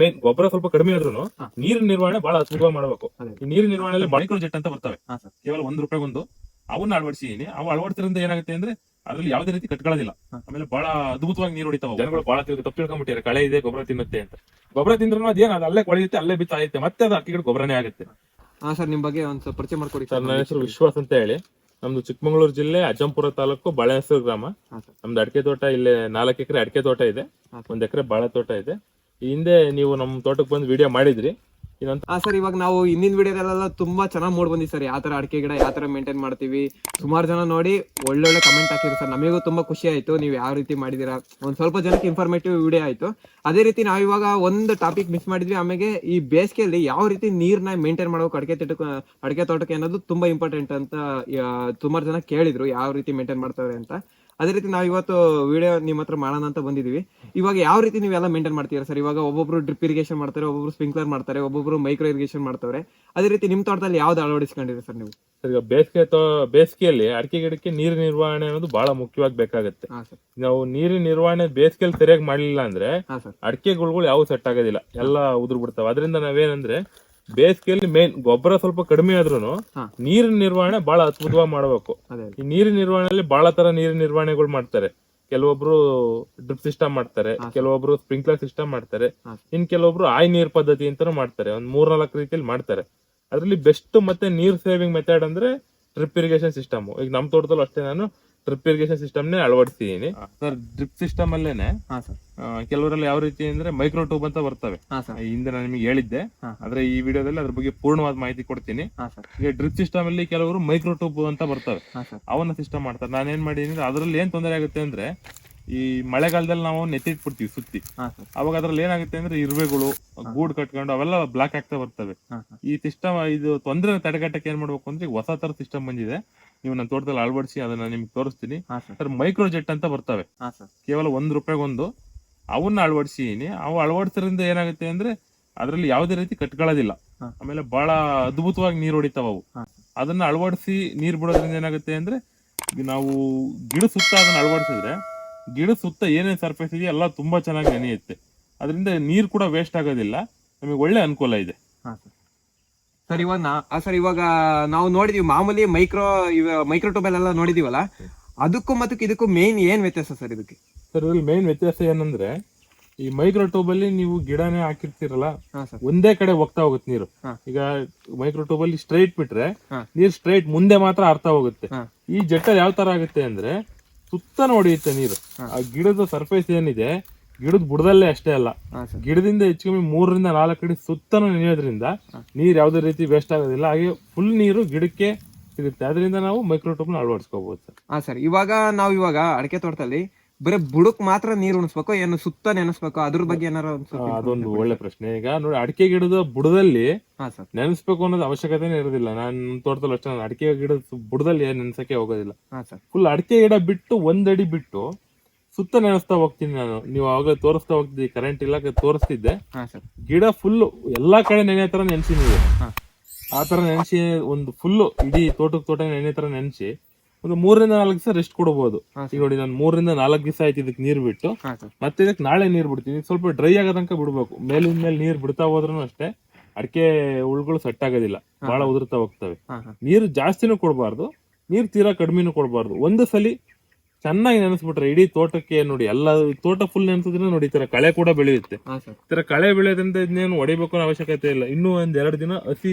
Main ಗೊಬ್ಬರ ಸ್ವಲ್ಪ ಕಡಿಮೆ ಆದ್ರೂ. ನೀರಿನ ನಿರ್ವಹಣೆ ಬಹಳ ಸುಲಭ ಮಾಡಬೇಕು. ಈ ನೀರಿನ ನಿರ್ವಹಣೆಯಲ್ಲಿ ಮೈಕ್ರೋ ಜೆಟ್ ಅಂತ ಬರ್ತವೆ. ಕೇವಲ ಒಂದ್ ರೂಪಾಯಿ ಒಂದು. ಅವನ್ನ ಅಳವಡಿಸಿದೀನಿ. ಅವು ಅಳವಡಿಸಿದ್ರಿಂದ ಏನಾಗುತ್ತೆ ಅಂದ್ರೆ ಅದ್ರಲ್ಲಿ ಯಾವುದೇ ರೀತಿ ಕಟ್ಕೊಳ್ಳೋದಿಲ್ಲ. ಆಮೇಲೆ ಬಹಳ ಅದ್ಭುತವಾಗಿ ನೀರು ಹೊಡಿತಾವ. ಜನಗಳು ಬಹಳ ತಪ್ಪು ತಿಳ್ಕೊಂಡ್ಬಿಟ್ಟಿದ್ದಾರೆ ಕಳೆ ಇದೆ ಗೊಬ್ಬರ ತಿನ್ನುತ್ತೆ ಅಂತ. ಗೊಬ್ಬರ ತಿಂದ್ರು ಅದೇನು ಅದು ಅಲ್ಲೇ ಕೊಳೆಯುತ್ತೆ ಅಲ್ಲೇ ಬಿತ್ತಾಯುತ್ತೆ ಮತ್ತೆ ಅದು ಅಕ್ಕಿಗಳು ಗೊಬ್ಬರನೇ ಆಗುತ್ತೆ. ಹಾ ಸರ್ ನಿಮ್ ಬಗ್ಗೆ ಒಂದ್ ಸ್ವಲ್ಪ ಪರಿಚಯ ಮಾಡ್ಕೊಡಿ ಸರ್. ನನ್ನ ಹೆಸರು ವಿಶ್ವಾಸ್ ಅಂತ ಹೇಳಿ. ನಮ್ದು ಚಿಕ್ಕಮಗಳೂರು ಜಿಲ್ಲೆ ಅಜ್ಜಂಪುರ ತಾಲೂಕು ಬಾಳೆಹಸರು ಗ್ರಾಮ. ನಮ್ದು ಅಡಿಕೆ ತೋಟ ಇಲ್ಲೇ ನಾಲ್ಕು ಎಕರೆ ಅಡಿಕೆ ತೋಟ ಇದೆ. ಒಂದ್ ಎಕರೆ ಬಾಳೆ ತೋಟ ಇದೆ. ಹಿಂದೆ ನೀವು ನಮ್ಮ ತೋಟಕ್ಕೆ ಬಂದು ವಿಡಿಯೋ ಮಾಡಿದ್ರಿ. ಹಾ ಸರ್, ಇವಾಗ ನಾವು ಹಿಂದಿನ ವಿಡಿಯೋದಲ್ಲೆಲ್ಲ ತುಂಬಾ ಚೆನ್ನಾಗಿ ಮೂಡ್ ಬಂದಿ ಸರ್. ಯಾವ ತರ ಅಡಿಕೆ ಗಿಡ, ಯಾವ ತರ ಮೇಂಟೈನ್ ಮಾಡ್ತೀವಿ, ಸುಮಾರು ಜನ ನೋಡಿ ಒಳ್ಳೊಳ್ಳೆ ಕಮೆಂಟ್ ಹಾಕಿದ್ರು ಸರ್. ನಮಗೂ ತುಂಬಾ ಖುಷಿ ಆಯ್ತು. ನೀವು ಯಾವ ರೀತಿ ಮಾಡಿದೀರಾ? ಒಂದ್ ಸ್ವಲ್ಪ ಜನಕ್ಕೆ ಇನ್ಫಾರ್ಮೇಟಿವ್ ವಿಡಿಯೋ ಆಯ್ತು. ಅದೇ ರೀತಿ ನಾವು ಇವಾಗ ಒಂದು ಟಾಪಿಕ್ ಮಿಸ್ ಮಾಡಿದ್ವಿ. ಆಮೇಲೆ ಈ ಬೇಸಿಗೆಯಲ್ಲಿ ಯಾವ ರೀತಿ ನೀರ್ನ ಮೇಂಟೈನ್ ಮಾಡಬೇಕು ಅಡಿಕೆ ತೋಟಕ್ಕೆ ಅಡಿಕೆ ತೋಟಕ್ಕೆ ಅನ್ನೋದು ತುಂಬಾ ಇಂಪಾರ್ಟೆಂಟ್ ಅಂತ ಸುಮಾರು ಜನ ಕೇಳಿದ್ರು. ಯಾವ ರೀತಿ ಮೇಂಟೈನ್ ಮಾಡ್ತಾರೆ ಅಂತ. ಅದೇ ರೀತಿ ನಾವು ಇವತ್ತು ವಿಡಿಯೋ ನಿಮ್ಮ ಹತ್ರ ಮಾಡೋಣ ಅಂತ ಬಂದಿದ್ದೀವಿ ಇವಾಗ ಯಾವ ರೀತಿ ನೀವೆಲ್ಲ ಮೇಂಟೈನ್ ಮಾಡ್ತೀರಾ ಸರ್? ಇವಾಗ ಒಬ್ಬೊಬ್ರು ಡ್ರಿಪ್ ಇರಿಗೇಷನ್ ಮಾಡ್ತಾರೆ ಒಬ್ಬೊಬ್ರು ಸ್ಪ್ರಿಂಕ್ಲರ್ ಮಾಡ್ತಾರೆ ಒಬ್ಬೊಬ್ರು ಮೈಕ್ರೋ ಇರಿಗೇಷನ್ ಮಾಡ್ತಾರೆ ಅದೇ ರೀತಿ ನಿಮ್ಮ ತೋಟದಲ್ಲಿ ಯಾವ್ದು ಅಳವಡಿಸ್ಕೊಂಡಿರಿ ಸರ್ ನೀವು? ಈಗ ಬೇಸಿಗೆ ತೋ ಬೇಸಿಗೆಯಲ್ಲಿ ಅಡಿಕೆ ಗಿಡಕ್ಕೆ ನೀರು ನಿರ್ವಹಣೆ ಅನ್ನೋದು ಬಹಳ ಮುಖ್ಯವಾಗಿ ಬೇಕಾಗುತ್ತೆ. ಸರ್. ನಾವು ನೀರಿನ ನಿರ್ವಹಣೆ ಬೇಸಿಗೆಯಲ್ಲಿ ಸರಿಯಾಗಿ ಮಾಡಲಿಲ್ಲ ಅಂದ್ರೆ ಸರ್. ಅಡಿಕೆಗಳು ಯಾವ ಸೆಟ್ ಆಗೋದಿಲ್ಲ. ಎಲ್ಲ ಉದುರು ಬಿಡ್ತಾವೆ ಅದರಿಂದ ನಾವೇನಂದ್ರೆ ಬೇಸಿಗೆಯಲ್ಲಿ ಮೇನ್ ಗೊಬ್ಬರ ಸ್ವಲ್ಪ ಕಡಿಮೆ ಆದ್ರೂ. ನೀರಿನ ನಿರ್ವಹಣೆ ಬಹಳ ಅದ್ಭುತವಾಗಿ ಮಾಡಬೇಕು ಈ ನೀರಿನ ನಿರ್ವಹಣೆಯಲ್ಲಿ ಬಹಳ ತರ ನೀರಿನ ನಿರ್ವಹಣೆಗಳು ಮಾಡ್ತಾರೆ ಕೆಲವೊಬ್ರು ಡ್ರಿಪ್ ಸಿಸ್ಟಮ್ ಮಾಡ್ತಾರೆ. ಕೆಲವೊಬ್ರು ಸ್ಪ್ರಿಂಕ್ಲರ್ ಸಿಸ್ಟಮ್ ಮಾಡ್ತಾರೆ. ಇನ್ ಕೆಲವೊಬ್ರು ಆಯ್ ನೀರ್ ಪದ್ಧತಿ ಅಂತಾನು ಮಾಡ್ತಾರೆ ಒಂದ್ ಮೂರ್ನಾಲ್ಕು ರೀತಿಯಲ್ಲಿ ಮಾಡ್ತಾರೆ ಅದ್ರಲ್ಲಿ ಬೆಸ್ಟ್ ಮತ್ತೆ ನೀರ್ ಸೇವಿಂಗ್ ಮೆಥಡ್ ಅಂದ್ರೆ ಡ್ರಿಪ್ ಇರಿಗೇಷನ್ ಸಿಸ್ಟಮ್ ಈಗ ನಮ್ ತೋಟದಲ್ಲೂ ಅಷ್ಟೇ ನಾನು ಡ್ರಿಪ್ ಇರಿಗೇಷನ್ ಸಿಸ್ಟಮ್ ನೇ ಅಳವಡಿಸಿದೀನಿ. ಸರ್ ಡ್ರಿಪ್ ಸಿಸ್ಟಮ್ ಅಲ್ಲೇನೆ ಹಾ ಸರ್ ಕೆಲವರಲ್ಲಿ ಯಾವ ರೀತಿ ಅಂದ್ರೆ ಮೈಕ್ರೋ ಟ್ಯೂಬ್ ಅಂತ ಬರ್ತವೆ. ಹಾ ಸರ್ ಹಿಂದೆ ನಾನು ನಿಮಗೆ ಹೇಳಿದ್ದೆ. ಆದ್ರೆ ಈ ವಿಡಿಯೋದಲ್ಲಿ ಅದ್ರ ಬಗ್ಗೆ ಪೂರ್ಣವಾದ ಮಾಹಿತಿ ಕೊಡ್ತೀನಿ. ಹಾ ಸರ್ ಈಗ ಡ್ರಿಪ್ ಸಿಸ್ಟಮ್ ಅಲ್ಲಿ ಕೆಲವರು ಮೈಕ್ರೋ ಟ್ಯೂಬ್ ಅಂತ ಬರ್ತವೆ. ಹಾ ಸರ್ ಅವನ್ನ ಸಿಸ್ಟಮ್ ಮಾಡ್ತಾರೆ. ನಾನು ಏನ್ ಮಾಡಿದೀನಿ ಅಂದ್ರೆ ಅದ್ರಲ್ಲಿ ಏನ್ ತೊಂದರೆ ಆಗುತ್ತೆ ಅಂದ್ರೆ ಈ ಮಳೆಗಾಲದಲ್ಲಿ ನಾವು ನೆತ್ತಿಟ್ಬಿಡ್ತೀವಿ ಸುತ್ತಿ. ಹಾ ಸರ್ ಅವಾಗ ಅದ್ರಲ್ಲಿ ಏನಾಗುತ್ತೆ ಅಂದ್ರೆ ಇರುವೆಗಳು ಗೂಡ್ ಕಟ್ಕೊಂಡು ಅವೆಲ್ಲ ಬ್ಲಾಕ್ ಆಗ್ತಾ ಬರ್ತವೆ. ಈ ಸಿಸ್ಟಮ್ ಇದು ತೊಂದರೆ ತಡೆಗಟ್ಟಕ್ಕೆ ಏನ್ ಮಾಡ್ಬೇಕು ಅಂದ್ರೆ ಈಗ ಹೊಸ ತರ ಸಿಸ್ಟಮ್ ಬಂದಿದೆ. ನೀವು ನನ್ನ ತೋಟದಲ್ಲಿ ಅಳವಡಿಸಿ ಅದನ್ನ ನಿಮ್ಗೆ ತೋರಿಸ್ತೀನಿ. ಸರ್ ಸರ್ ಮೈಕ್ರೋ ಜೆಟ್ ಅಂತ ಬರ್ತವೆ. ಕೇವಲ ಒಂದ್ ರೂಪಾಯಿಗೊಂದು ಅವನ್ನ ಅಳವಡಿಸಿದೀನಿ. ಅವು ಅಳವಡಿಸೋದ್ರಿಂದ ಏನಾಗುತ್ತೆ ಅಂದ್ರೆ ಅದರಲ್ಲಿ ಯಾವುದೇ ರೀತಿ ಕಟ್ಕೊಳ್ಳೋದಿಲ್ಲ. ಆಮೇಲೆ ಬಹಳ ಅದ್ಭುತವಾಗಿ ನೀರು ಹೊಡಿತಾವ ಅವು. ಅದನ್ನ ಅಳವಡಿಸಿ ನೀರು ಬಿಡೋದ್ರಿಂದ ಏನಾಗುತ್ತೆ ಅಂದ್ರೆ ನಾವು ಗಿಡ ಸುತ್ತ ಅದನ್ನ ಅಳವಡಿಸಿದ್ರೆ ಗಿಡ ಸುತ್ತ ಏನೇನ್ ಸರ್ಫೇಸ್ ಇದೆಯೋ ಎಲ್ಲ ತುಂಬಾ ಚೆನ್ನಾಗಿ ನೆನೆಯುತ್ತೆ. ಅದರಿಂದ ನೀರು ಕೂಡ ವೇಸ್ಟ್ ಆಗೋದಿಲ್ಲ. ನಮಗೆ ಒಳ್ಳೆ ಅನುಕೂಲ ಇದೆ. ಸರ್ ಇವಾಗ ನಾ ಸರ್ ಇವಾಗ ನಾವು ನೋಡಿದೀವಿ ಮಾಮೂಲಿ ಮೈಕ್ರೋ ಮೈಕ್ರೋ ಟ್ಯೂಬಲ್ ಎಲ್ಲ ನೋಡಿದೀವಲ್ಲ? ಅದಕ್ಕೂ ಮತ್ತು ಇದಕ್ಕೂ ಮೇನ್ ಏನ್ ವ್ಯತ್ಯಾಸ ಸರ್ ಇದಕ್ಕೆ? ಸರ್ ಇದ್ರಲ್ಲಿ ಮೇನ್ ವ್ಯತ್ಯಾಸ ಏನಂದ್ರೆ ಈ ಮೈಕ್ರೋ ಟ್ಯೂಬ್ ಅಲ್ಲಿ ನೀವು ಗಿಡನೇ ಹಾಕಿರ್ತೀರಲ್ಲ ಒಂದೇ ಕಡೆ ಹೋಗ್ತಾ ಹೋಗುತ್ತೆ ನೀರು. ಈಗ ಮೈಕ್ರೋ ಟ್ಯೂಬ್ ಅಲ್ಲಿ ಸ್ಟ್ರೈಟ್ ಬಿಟ್ರೆ ನೀರು ಸ್ಟ್ರೈಟ್ ಮುಂದೆ ಮಾತ್ರ ಅರ್ಥ ಹೋಗುತ್ತೆ. ಈ ಜೆಟ್ಟಲ್ಲಿ ಯಾವ ತರ ಆಗುತ್ತೆ ಅಂದ್ರೆ ಸುತ್ತ ನೋಡಿಯುತ್ತೆ ನೀರು. ಆ ಗಿಡದ ಸರ್ಫೇಸ್ ಏನಿದೆ ಗಿಡದ ಬುಡದಲ್ಲೇ ಅಷ್ಟೇ ಅಲ್ಲ. ಗಿಡದಿಂದ ಹೆಚ್ಚು ಕಮ್ಮಿ ಮೂರರಿಂದ ನಾಲ್ಕು ಅಡಿ ಸುತ್ತನೂ ನೆನೆಯೋದ್ರಿಂದ ನೀರ್ ಯಾವುದೇ ರೀತಿ ವೇಸ್ಟ್ ಆಗೋದಿಲ್ಲ. ಹಾಗೆ ಫುಲ್ ನೀರು ಗಿಡಕ್ಕೆ ಸಿಗುತ್ತೆ. ಅದರಿಂದ ನಾವು ಮೈಕ್ರೋ ಟ್ಯೂಬ್ನ ಅಳವಡಿಸ್ಕೋಬಹುದು ಸರ್. ಹಾ ಸರ್ ಇವಾಗ ನಾವು ಇವಾಗ ಅಡಕೆ ತೋಟದಲ್ಲಿ ಬರೀ ಬುಡಕ್ ಮಾತ್ರ ನೀರು ಉಣಿಸ್ಬೇಕು ಏನು ಸುತ್ತ ನೆನೆಸ್ಬೇಕು ಅದ್ರ ಬಗ್ಗೆ ಏನಾರ ಅದೊಂದು ಒಳ್ಳೆ ಪ್ರಶ್ನೆ. ಈಗ ನೋಡಿ ಅಡಿಕೆ ಗಿಡದ ಬುಡದಲ್ಲಿ ನೆನೆಸ್ಬೇಕು ಅನ್ನೋದು ಅವಶ್ಯಕತೆನೇ ಇರೋದಿಲ್ಲ. ನಾನು ತೋಟದಲ್ಲಿ ಅಷ್ಟೇ ನಾನು ಅಡಿಕೆ ಗಿಡದ ಬುಡದಲ್ಲಿ ನೆನೆಸಕ್ಕೆ ಹೋಗೋದಿಲ್ಲ. ಫುಲ್ ಅಡಿಕೆ ಗಿಡ ಬಿಟ್ಟು ಒಂದಡಿ ಬಿಟ್ಟು ಸುತ್ತ ನೆನೆಸ್ತಾ ಹೋಗ್ತೀನಿ ನಾನು. ನೀವು ಅವಾಗ ತೋರಿಸ್ತಾ ಹೋಗ್ತಿದ್ದೆ ಕರೆಂಟ್ ಇಲ್ಲ ತೋರಿಸ್ತಿದ್ದೆ. ಹಾ ಸರ್ ಗಿಡ ಫುಲ್ ಎಲ್ಲಾ ಕಡೆ ನೆನೆ ತರ ನೆನ್ಸಿ ನೀವು. ಹಾ. ಆ ತರ ನೆನೆಸಿ ಒಂದು ಫುಲ್ ಇಡೀ ತೋಟಕ್ಕೆ ತೋಟ ನೆನೆ ತರ ನೆನ್ಸಿ ಒಂದು ಮೂರರಿಂದ ನಾಲ್ಕು ದಿವಸ ರೆಸ್ಟ್ ಕೊಡಬಹುದು ಈಗ ನೋಡಿ ನಾನು ಮೂರರಿಂದ ನಾಲ್ಕು ದಿವಸ ಆಯ್ತು ಇದಕ್ಕೆ ನೀರ್ ಬಿಟ್ಟು. ಹಾ ಸರ್ ಮತ್ತೆ ಇದಕ್ಕೆ ನಾಳೆ ನೀರ್ ಬಿಡ್ತೀನಿ. ಸ್ವಲ್ಪ ಡ್ರೈ ಆಗೋ ತನಕ ಬಿಡ್ಬೇಕು. ಮೇಲಿನ ಮೇಲೆ ನೀರ್ ಬಿಡ್ತಾ ಹೋದ್ರೂ ಅಷ್ಟೇ ಅಡಿಕೆ ಹುಳುಗಳು ಸೆಟ್ ಆಗೋದಿಲ್ಲ. ಬಹಳ ಉದುರ್ತಾ ಹೋಗ್ತವೆ. ಹಾ ಹಾ. ನೀರು ಜಾಸ್ತಿನೂ ಕೊಡಬಾರ್ದು. ನೀರು ತೀರಾ ಕಡಿಮೆನೂ ಕೊಡಬಾರ್ದು. ಒಂದು ಸಲಿ ಚೆನ್ನಾಗಿ ನೆನೆಸ್ಬಿಟ್ರೆ ಇಡೀ ತೋಟಕ್ಕೆ ನೋಡಿ ಎಲ್ಲ ತೋಟ ಫುಲ್ ನೆನೆಸಿದ್ರೆ ನೋಡಿ ಈ ತರ ಕಳೆ ಕೂಡ ಬೆಳೆಯುತ್ತೆ. ಈ ತರ ಕಳೆ ಬೆಳೆಯೋದ್ರಿಂದ ಇದನ್ನೇನು ಹೊಡಿಬೇಕು ಅನ್ನೋ ಅವಶ್ಯಕತೆ ಇಲ್ಲ. ಇನ್ನೂ ಒಂದ್ ಎರಡು ದಿನ ಹಸಿ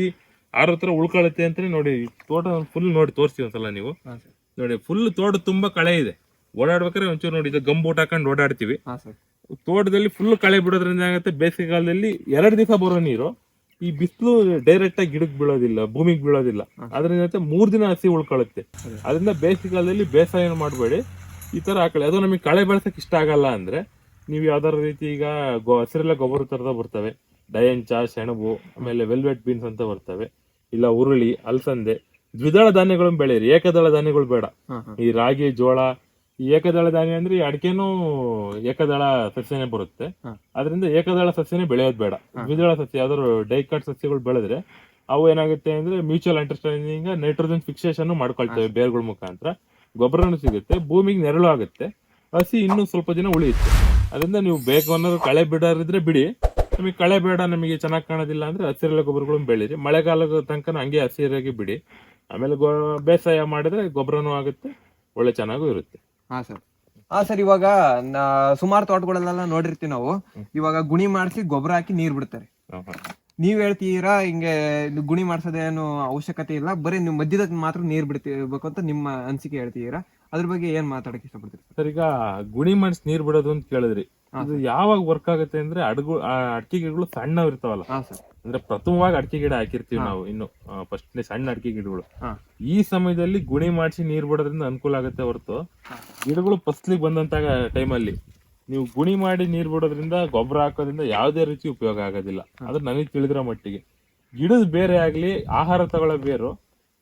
ಆರೋ ಹತ್ರ ಉಳ್ಕೊಳ್ಳುತ್ತೆ ಅಂತಾನೆ ನೋಡಿ ತೋಟ ಫುಲ್ ನೋಡಿ ತೋರಿಸ್ತೀವಿ ಒಂದ್ಸಲ ನೀವು. ನೋಡಿ ಫುಲ್ ತೋಟ ತುಂಬಾ ಕಳೆ ಇದೆ. ಓಡಾಡ್ಬೇಕಾದ್ರೆ ಒಂಚೂರು ನೋಡಿ ಇದು ಗಂಬೂಟ್ ಹಾಕೊಂಡು ಓಡಾಡ್ತೀವಿ. ತೋಟದಲ್ಲಿ ಫುಲ್ ಕಳೆ ಬಿಡೋದ್ರಿಂದ ಏನಾಗುತ್ತೆ ಬೇಸಿಗೆ ಕಾಲದಲ್ಲಿ ಎರಡು ದಿವಸ ಬರೋ ನೀರು. ಈ ಬಿಸಿಲು ಡೈರೆಕ್ಟ್ ಆಗಿ ಗಿಡಕ್ಕೆ ಬೀಳೋದಿಲ್ಲ ಭೂಮಿಗೆ ಬೀಳೋದಿಲ್ಲ. ಅದರಿಂದ ಮೂರ್ ದಿನ ಹಸಿ ಉಳ್ಕೊಳ್ಳುತ್ತೆ. ಅದರಿಂದ ಬೇಸಿಗೆಗಾಲದಲ್ಲಿ ಬೇಸಾಯ ಮಾಡಬೇಡಿ. ಈ ತರ ಹಾಕೊಳ್ಳಿ ಅದು ನಮಗೆ ಕಳೆ ಬೆಳೆಸಕ್ ಇಷ್ಟ ಆಗಲ್ಲ ಅಂದ್ರೆ ನೀವು ಯಾವ್ದಾರ ರೀತಿ ಈಗ ಗೊ- ಹಸಿರೆಲ್ಲ ಗೊಬ್ಬರ ತರದ ಬರ್ತವೆ. ಡಯಂಚ ಸೆಣಬು ಆಮೇಲೆ ವೆಲ್ವೆಟ್ ಬೀನ್ಸ್ ಅಂತ ಬರ್ತವೆ. ಇಲ್ಲ ಉರುಳಿ ಅಲಸಂದೆ. ದ್ವಿದಳ ಧಾನ್ಯಗಳನ್ನು ಬೆಳೆಯಿರಿ. ಏಕದಳ ಧಾನ್ಯಗಳು ಬೇಡ. ಈ ರಾಗಿ ಜೋಳ ಏಕದಳ ಧಾನ್ಯ ಅಂದ್ರೆ ಈ ಅಡಿಕೆನೂ ಏಕದಳ ಸಸ್ಯನೇ ಬರುತ್ತೆ. ಅದರಿಂದ ಏಕದಳ ಸಸ್ಯನೇ ಬೆಳೆಯೋದು ಬೇಡ. ದ್ವಿದಳ ಸಸ್ಯ ಯಾವ್ದಾದ್ರು ಡೈಕಾಟ್ ಸಸ್ಯಗಳು ಬೆಳೆದ್ರೆ ಅವು ಏನಾಗುತ್ತೆ ಅಂದ್ರೆ ಮ್ಯೂಚುವಲ್ ಅಂಡರ್ಸ್ಟ್ಯಾಂಡಿಂಗ್ ನೈಟ್ರೋಜನ್ ಫಿಕ್ಸೇಷನ್ ಮಾಡ್ಕೊಳ್ತೇವೆ ಬೇರ್ಗಳ ಮುಖಾಂತರ. ಗೊಬ್ಬರನು ಸಿಗುತ್ತೆ ಭೂಮಿಗೆ ನೆರಳು ಆಗುತ್ತೆ ಹಸಿ ಇನ್ನೂ ಸ್ವಲ್ಪ ದಿನ ಉಳಿಯುತ್ತೆ. ಅದರಿಂದ ನೀವು ಬೇಕು ಅನ್ನೋದು ಕಳೆ ಬಿಡೋರಿದ್ರೆ ಬಿಡಿ. ನಿಮಗೆ ಕಳೆ ಬೇಡ ನಮಗೆ ಚೆನ್ನಾಗಿ ಕಾಣೋದಿಲ್ಲ ಅಂದ್ರೆ ಹಸಿರೆಲೆ ಗೊಬ್ಬರಗಳನ್ನು ಬೆಳೀರಿ. ಮಳೆಗಾಲದ ತನಕ ಹಂಗೆ ಹಸಿರಾಗಿ ಬಿಡಿ. ಆಮೇಲೆ ಗೊ ಬೇಸಾಯ ಮಾಡಿದ್ರೆ ಗೊಬ್ಬರನೂ ಆಗುತ್ತೆ ಒಳ್ಳೆ ಚೆನ್ನಾಗೂ ಇರುತ್ತೆ. ಹಾ ಸರ್. ಹಾ ಸರ್ ಇವಾಗ ಸುಮಾರು ತೋಟಗಳಲ್ಲೆಲ್ಲ ನೋಡಿರ್ತೀವಿ ನಾವು. ಇವಾಗ ಗುಣಿ ಮಾಡಿಸಿ ಗೊಬ್ಬರ ಹಾಕಿ ನೀರ್ ಬಿಡ್ತಾರೆ. ನೀವ್ ಹೇಳ್ತೀರಾ ಹಿಂಗೆ ಗುಣಿ ಮಾಡ್ಸೋದೇನು ಅವಶ್ಯಕತೆ ಇಲ್ಲ ಬರೀ ನೀವು ಮಧ್ಯದ ಮಾತ್ರ ನೀರ್ ಬಿಡ್ತಿರ್ಬೇಕು ಅಂತ ನಿಮ್ಮ ಅನಿಸಿಕೆ ಹೇಳ್ತೀರಾ? ಅದ್ರ ಬಗ್ಗೆ ಏನ್ ಮಾತಾಡಕ್ಕೆ ಇಷ್ಟಪಡ್ತೀರಿ? ಸರ್ ಈಗ ಗುಣಿ ಮಾಡಿಸಿ ನೀರ್ ಬಿಡೋದು ಅಂತ ಕೇಳಿದ್ರಿ. ಇದು ಯಾವಾಗ ವರ್ಕ್ ಆಗುತ್ತೆ ಅಂದ್ರೆ ಅಡುಗು ಅಡಿಕೆ ಗಿಡಗಳು ಸಣ್ಣವ್ ಇರ್ತಾವಲ್ಲ. ಹಾ ಸರ್. ಅಂದ್ರೆ ಪ್ರಥಮವಾಗಿ ಅಡಿಕೆ ಗಿಡ ಹಾಕಿರ್ತೀವಿ ನಾವು ಇನ್ನು ಫಸ್ಟ್ ಸಣ್ಣ ಅಡಿಕೆ ಗಿಡಗಳು. ಹಾ. ಈ ಸಮಯದಲ್ಲಿ ಗುಣಿ ಮಾಡಿಸಿ ನೀರ್ ಬಿಡೋದ್ರಿಂದ ಅನುಕೂಲ ಆಗುತ್ತೆ ಹೊರತು ಗಿಡಗಳು ಫಸ್ಲಿಗೆ ಬಂದಂತ ಟೈಮಲ್ಲಿ ನೀವು ಗುಣಿ ಮಾಡಿ ನೀರ್ ಬಿಡೋದ್ರಿಂದ ಗೊಬ್ಬರ ಹಾಕೋದ್ರಿಂದ ಯಾವುದೇ ರೀತಿ ಉಪಯೋಗ ಆಗೋದಿಲ್ಲ. ಅದ್ರ ನನಗೆ ತಿಳಿದಿರೋ ಮಟ್ಟಿಗೆ. ಗಿಡದ ಬೇರೆ ಆಗ್ಲಿ ಆಹಾರ ತಗೊಳ್ಳೋ ಬೇರು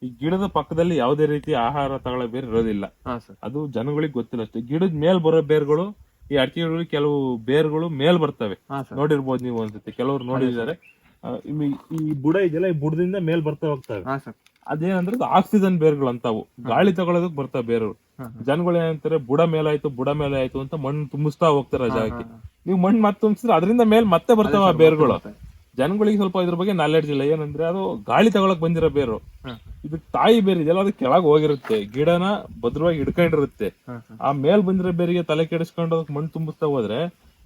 ಈ ಗಿಡದ ಪಕ್ಕದಲ್ಲಿ ಯಾವುದೇ ರೀತಿ ಆಹಾರ ತಗೊಳ್ಳೋ ಬೇರೆ ಇರೋದಿಲ್ಲ. ಹಾ ಸರ್. ಅದು ಜನಗಳಿಗೆ ಗೊತ್ತಿಲ್ಲ ಅಷ್ಟೇ. ಗಿಡದ ಮೇಲ್ ಬರೋ ಬೇರ್ಗಳು ಈ ಅಡಿಕೆ ಗಿಡಗಳಿಗೆ ಕೆಲವು ಬೇರ್ಗಳು ಮೇಲ್ ಬರ್ತವೆ. ನೋಡಿರ್ಬೋದು ನೀವು ಒಂದ್ಸತಿ ಕೆಲವರು ನೋಡಿದ್ದಾರೆ. ಈ- ಬುಡ ಇದೆಯಲ್ಲ ಈ ಬುಡದಿಂದ ಮೇಲ್ ಬರ್ತಾ ಹೋಗ್ತವೆ. ಅದೇನಂದ್ರೆ ಆಕ್ಸಿಜನ್ ಬೇರ್ಗಳು ಅಂತಾವು ಗಾಳಿ ತಗೊಳ್ಳೋದಕ್ ಬರ್ತಾವ ಬೇರುಗಳು ಜನಗಳು ಏನಂತಾರೆ ಬುಡ ಮೇಲಾಯ್ತು ಬುಡ ಮೇಲಾಯ್ತು ಅಂತ ಮಣ್ಣು ತುಂಬಿಸ್ತಾ ಹೋಗ್ತಾರೆ ಜಾಗಕ್ಕೆ. ನೀವು ಮಣ್ಣು ಮತ್ತೆ ತುಂಬಿಸಿದ್ರೆ ಅದರಿಂದ ಮೇಲ್ ಮತ್ತೆ ಬರ್ತಾವ ಆ ಬೇರ್ಗಳು. ಜನಗಳಿಗೆ ಸ್ವಲ್ಪ ಇದ್ರ ಬಗ್ಗೆ ನಾಲೆಡ್ಜ್ ಇಲ್ಲ. ಏನಂದ್ರೆ ಅದು ಗಾಳಿ ತಗೊಳಕ್ ಬಂದಿರೋ ಬೇರು. ಇದು ತಾಯಿ ಬೇರೆ ಇದೆಯಲ್ಲ ಅದು ಕೆಳಗ್ ಹೋಗಿರುತ್ತೆ. ಗಿಡನ ಭದ್ರವಾಗಿ ಹಿಡ್ಕೊಂಡಿರುತ್ತೆ. ಆ ಮೇಲ್ ಬಂದಿರೋ ಬೇರಿಗೆ ತಲೆ ಕೆಡಿಸ್ಕೊಂಡು ಅದಕ್ಕೆ ಮಣ್ಣು ತುಂಬಿಸ್ತಾ ಹೋದ್ರೆ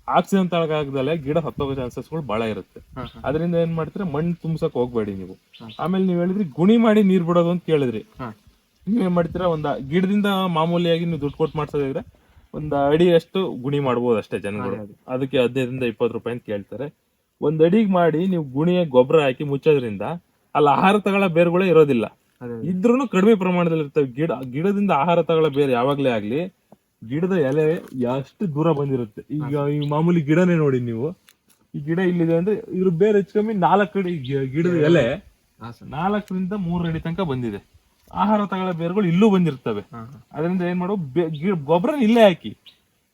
ಆಕ್ಸಿಜನ್ ತಳಗಾಗದಲ್ಲ ಗಿಡ ಹತ್ತೋಗೋ ಚಾನ್ಸಸ್ಗಳು ಬಹಳ ಇರುತ್ತೆ. ಅದರಿಂದ ಏನ್ ಮಾಡ್ತೀರಾ ಮಣ್ಣು ತುಂಬಸಕ್ ಹೋಗ್ಬೇಡಿ ನೀವು. ಆಮೇಲೆ ನೀವ್ ಹೇಳಿದ್ರಿ ಗುಣಿ ಮಾಡಿ ನೀರ್ ಬಿಡೋದು ಅಂತ ಕೇಳಿದ್ರಿ. ನೀವ್ ನೀವೇನ್ ಮಾಡ್ತೀರಾ ಒಂದ ಗಿಡದಿಂದ ಮಾಮೂಲಿಯಾಗಿ ನೀವು ದುಡ್ಡು ಕೊಟ್ಟು ಮಾಡ್ಸೋದಿದ್ರೆ ಒಂದ್ ಅಡಿ ಅಷ್ಟು ಗುಣಿ ಮಾಡ್ಬೋದು ಅಷ್ಟೇ ಜನಗಳು. ಅದಕ್ಕೆ ಹದಿನೈದರಿಂದ ಇಪ್ಪತ್ತು ರೂಪಾಯಿ ಅಂತ ಕೇಳ್ತಾರೆ. ಒಂದ್ ಅಡಿಗೆ ಮಾಡಿ ನೀವು ಗುಣಿಯ ಗೊಬ್ಬರ ಹಾಕಿ ಮುಚ್ಚೋದ್ರಿಂದ ಅಲ್ಲಿ ಆಹಾರ ತಗೊಳ್ಳೋ ಬೇರುಗಳೇ ಇರೋದಿಲ್ಲ. ಇದ್ರೂನು ಇದ್ರೂ ಕಡಿಮೆ ಪ್ರಮಾಣದಲ್ಲಿ ಇರ್ತವೆ. ಗಿಡ ಗಿಡದಿಂದ ಆಹಾರ ತಗೊಳ್ಳೋ ಬೇರೆ ಯಾವಾಗ್ಲೇ ಆಗ್ಲಿ ಗಿಡದ ಎಲೆ ಎಷ್ಟು ದೂರ ಬಂದಿರುತ್ತೆ. ಈಗ ಈ ಮಾಮೂಲಿ ಗಿಡನೇ ನೋಡಿ ನೀವು. ಈ ಗಿಡ ಇಲ್ಲಿದೆ ಅಂದ್ರೆ ಇದ್ರ ಬೇರೆ ಹೆಚ್ಚು ಕಮ್ಮಿ ನಾಲ್ಕು ಅಡಿ ಗಿ- ಗಿಡದ ಎಲೆ ನಾಲ್ಕರಿಂದ ಮೂರು ಅಡಿ ತನಕ ಬಂದಿದೆ. ಆಹಾರ ತಗೊಳ್ಳೋ ಬೇರುಗಳು ಇಲ್ಲೂ ಬಂದಿರ್ತವೆ. ಅದರಿಂದ ಏನ್ ಮಾಡು ಗೊಬ್ಬರ ಇಲ್ಲೇ ಹಾಕಿ.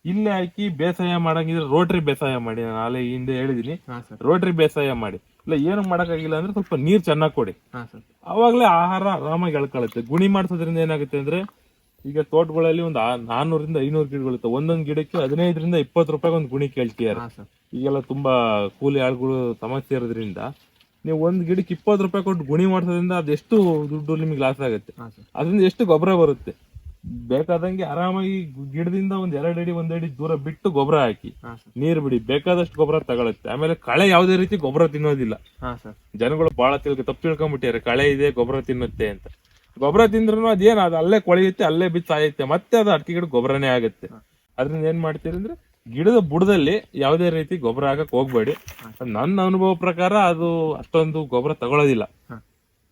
ಇಲ್ಲೇ ಹಾಕಿ ಬೇಸಾಯ ಮಾಡಂಗಿದ್ರೆ ರೋಟ್ರಿ ಬೇಸಾಯ ಮಾಡಿ ನಾನು ಆಲೆ ಹಿಂದೆ ಹೇಳಿದೀನಿ. ರೋಟ್ರಿ ಬೇಸಾಯ ಮಾಡಿ. ಇಲ್ಲ ಏನು ಮಾಡಕ್ಕಾಗಿಲ್ಲ ಅಂದ್ರೆ ಸ್ವಲ್ಪ ನೀರ್ ಚೆನ್ನಾಗಿ ಕೊಡಿ. ಅವಾಗಲೇ ಆಹಾರ ಆರಾಮಾಗಿ ಎಳ್ಕೊಳ್ಳುತ್ತೆ ಗುಣಿ ಮಾಡಿಸೋದ್ರಿಂದ ಏನಾಗುತ್ತೆ ಅಂದ್ರೆ ಈಗ ತೋಟಗಳಲ್ಲಿ ಒಂದು ನಾನ್ನೂರಿಂದ ಐನೂರು ಇರುತ್ತೆ ಒಂದೊಂದು ಗಿಡಕ್ಕೆ ಹದಿನೈದರಿಂದ ಇಪ್ಪತ್ತು ರೂಪಾಯಿ ಒಂದು ಗುಣಿ ಕೇಳ್ತೀಯಾರ ಈಗೆಲ್ಲ ತುಂಬಾ ಕೂಲಿ ಆಳುಗಳು ಸಮಸ್ಯೆ ಇರೋದ್ರಿಂದ ನೀವು ಒಂದ್ ಗಿಡಕ್ಕೆ ಇಪ್ಪತ್ತು ರೂಪಾಯಿ ಕೊಟ್ಟು ಗುಣಿ ಮಾಡಿಸೋದ್ರಿಂದ ಅದೆಷ್ಟು ದುಡ್ಡು ನಿಮಗೆ ಲಾಸ್ ಆಗುತ್ತೆ. ಅದರಿಂದ ಎಷ್ಟು ಗೊಬ್ಬರ ಬರುತ್ತೆ? ಬೇಕಾದಂಗೆ ಆರಾಮಾಗಿ ಗಿಡದಿಂದ ಒಂದ್ ಎರಡು ಅಡಿ ಒಂದ್ ಅಡಿ ದೂರ ಬಿಟ್ಟು ಗೊಬ್ಬರ ಹಾಕಿ. ಹಾ ಸರ್. ನೀರ್ ಬಿಡಿ ಬೇಕಾದಷ್ಟು ಗೊಬ್ಬರ ತಗೊಳತ್ತೆ ಆಮೇಲೆ ಕಳೆ ಯಾವುದೇ ರೀತಿ ಗೊಬ್ಬರ ತಿನ್ನೋದಿಲ್ಲ. ಹಾ ಸರ್. ಜನಗಳು ಬಹಳ ತಿಳ್ಕ ತಪ್ಪು ತಿಳ್ಕೊಂಬಿಟ್ಟಿದ್ದಾರೆ. ಕಳೆ ಇದೆ ಗೊಬ್ಬರ ತಿನ್ನುತ್ತೆ ಅಂತ. ಗೊಬ್ಬರ ತಿಂದ್ರು ಅದೇನ ಅದು ಅಲ್ಲೇ ಕೊಳೆಯುತ್ತೆ ಅಲ್ಲೇ ಬಿದ್ದು ಸಾಯುತ್ತೆ. ಮತ್ತೆ ಅದು ಅಡಿಕೆ ಗಿಡ ಗೊಬ್ಬರನೇ ಆಗುತ್ತೆ. ಅದರಿಂದ ಏನ್ ಮಾಡ್ತೀರಿ ಅಂದ್ರೆ ಗಿಡದ ಬುಡದಲ್ಲಿ ಯಾವುದೇ ರೀತಿ ಗೊಬ್ಬರ ಹಾಕಕ್ ಹೋಗ್ಬೇಡಿ. ನನ್ನ ಅನುಭವ ಪ್ರಕಾರ ಅದು ಅಷ್ಟೊಂದು ಗೊಬ್ಬರ ತಗೊಳ್ಳೋದಿಲ್ಲ.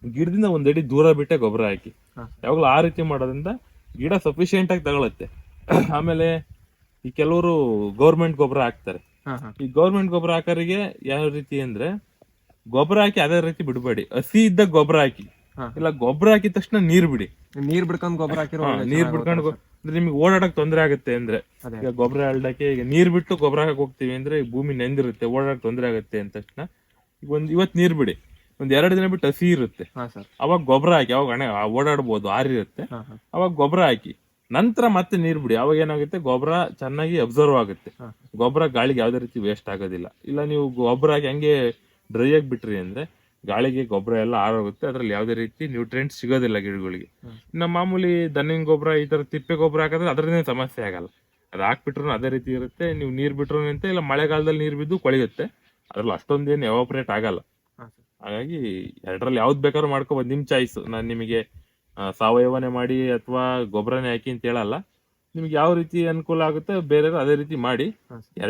ಗಿಡದಿಂದ ಒಂದಡಿ ದೂರ ಬಿಟ್ಟೆ ಗೊಬ್ಬರ ಹಾಕಿ. ಯಾವಾಗಲೂ ಆ ರೀತಿ ಮಾಡೋದ್ರಿಂದ ಗಿಡ ಸಫಿಶಿಯೆಂಟ್ ಆಗಿ ತಗೊಳತ್ತೆ. ಆಮೇಲೆ ಈ ಕೆಲವರು ಗೌರ್ಮೆಂಟ್ ಗೊಬ್ಬರ ಹಾಕ್ತಾರೆ. ಈ ಗೌರ್ಮೆಂಟ್ ಗೊಬ್ಬರ ಹಾಕೋರಿಗೆ ಯಾವ ರೀತಿ ಅಂದ್ರೆ ಗೊಬ್ಬರ ಹಾಕಿ ಅದೇ ರೀತಿ ಬಿಡಬೇಡಿ. ಹಸಿ ಇದ್ದ ಗೊಬ್ಬರ ಹಾಕಿ. ಇಲ್ಲ ಗೊಬ್ಬರ ಹಾಕಿದ ತಕ್ಷಣ ನೀರ್ ಬಿಡಿ. ನೀರ್ ಬಿಡ್ಕೊಂಡ್ ಗೊಬ್ಬರ ಹಾಕಿರೋ ನೀರ್ ಬಿಡ್ಕೊಂಡು ಅಂದ್ರೆ ನಿಮ್ಗೆ ಓಡಾಡಕ್ ತೊಂದರೆ ಆಗುತ್ತೆ ಅಂದ್ರೆ. ಈಗ ಗೊಬ್ಬರ ಹಲ್ಡಕ್ಕೆ ಈಗ ನೀರ್ ಬಿಟ್ಟು ಗೊಬ್ಬರ ಹಾಕಕ್ ಹೋಗ್ತೀವಿ ಅಂದ್ರೆ ಭೂಮಿ ನೆಂದಿರುತ್ತೆ ಓಡಾಡಕ್ ತೊಂದರೆ ಆಗುತ್ತೆ ಅಂದ ತಕ್ಷಣ. ಈಗ ಒಂದ್ ಇವತ್ ನೀರ್ ಬಿಡಿ. ಒಂದ್ ಎರಡು ದಿನ ಬಿಟ್ಟು ಹಸಿ ಇರುತ್ತೆ. ಹಾ ಸರ್. ಅವಾಗ ಗೊಬ್ಬರ ಹಾಕಿ ಅವಾಗ ಹಣೆ ಓಡಾಡ್ಬೋದು ಆರಿರುತ್ತೆ. ಹಾ ಹಾ. ಅವಾಗ ಗೊಬ್ಬರ ಹಾಕಿ ನಂತರ ಮತ್ತೆ ನೀರ್ ಬಿಡಿ. ಅವಾಗ ಏನಾಗುತ್ತೆ ಗೊಬ್ಬರ ಚೆನ್ನಾಗಿ ಅಬ್ಸರ್ವ್ ಆಗುತ್ತೆ. ಹಾ. ಗೊಬ್ಬರ ಗಾಳಿಗೆ ಯಾವ್ದೇ ರೀತಿ ವೇಸ್ಟ್ ಆಗೋದಿಲ್ಲ. ಇಲ್ಲ ನೀವು ಗೊಬ್ಬರ ಹಾಕಿ ಹಂಗೆ ಡ್ರೈ ಆಗಿ ಬಿಟ್ರಿ ಅಂದ್ರೆ ಗಾಳಿಗೆ ಗೊಬ್ಬರ ಎಲ್ಲ ಆರೋಗುತ್ತೆ. ಅದ್ರಲ್ಲಿ ಯಾವ್ದೇ ರೀತಿ ನ್ಯೂಟ್ರಿಯೆಂಟ್ ಸಿಗೋದಿಲ್ಲ ಗಿಡಗಳಿಗೆ. ಇನ್ನ ಇನ್ನು ಮಾಮೂಲಿ ದನಿನ ಗೊಬ್ಬರ ಈ ತರ ತಿಪ್ಪೆ ಗೊಬ್ಬರ ಹಾಕಿದ್ರೆ ಅದರಿಂದ ಸಮಸ್ಯೆ ಆಗಲ್ಲ. ಅದು ಹಾಕ್ಬಿಟ್ರು ಅದೇ ರೀತಿ ಇರುತ್ತೆ. ನೀವು ನೀರ್ ಬಿಟ್ರು ಅಂತ ಇಲ್ಲ ಮಳೆಗಾಲದಲ್ಲಿ ನೀರ್ ಬಿದ್ದು ಕೊಳೆಯುತ್ತೆ. ಅದ್ರಲ್ಲಿ ಅಷ್ಟೊಂದೇನು ಎವಾಪರೇಟ್ ಆಗಲ್ಲ. ಹಾಗಾಗಿ ಎರಡರಲ್ಲಿ ಯಾವ್ದು ಬೇಕಾದ್ರೂ ಮಾಡ್ಕೋಬೋದು ನಿಮ್ ಚಾಯ್ಸ್ ನಾನು ನಿಮಗೆ ಸಾವಯವನೆ ಮಾಡಿ ಅಥವಾ ಗೊಬ್ಬರನೇ ಹಾಕಿ ಅಂತ ಹೇಳಲ್ಲ. ನಿಮ್ಗೆ ಯಾವ ರೀತಿ ಅನುಕೂಲ ಆಗುತ್ತೆ ಬೇರೆ ಅದೇ ರೀತಿ ಮಾಡಿ. ಎರಡು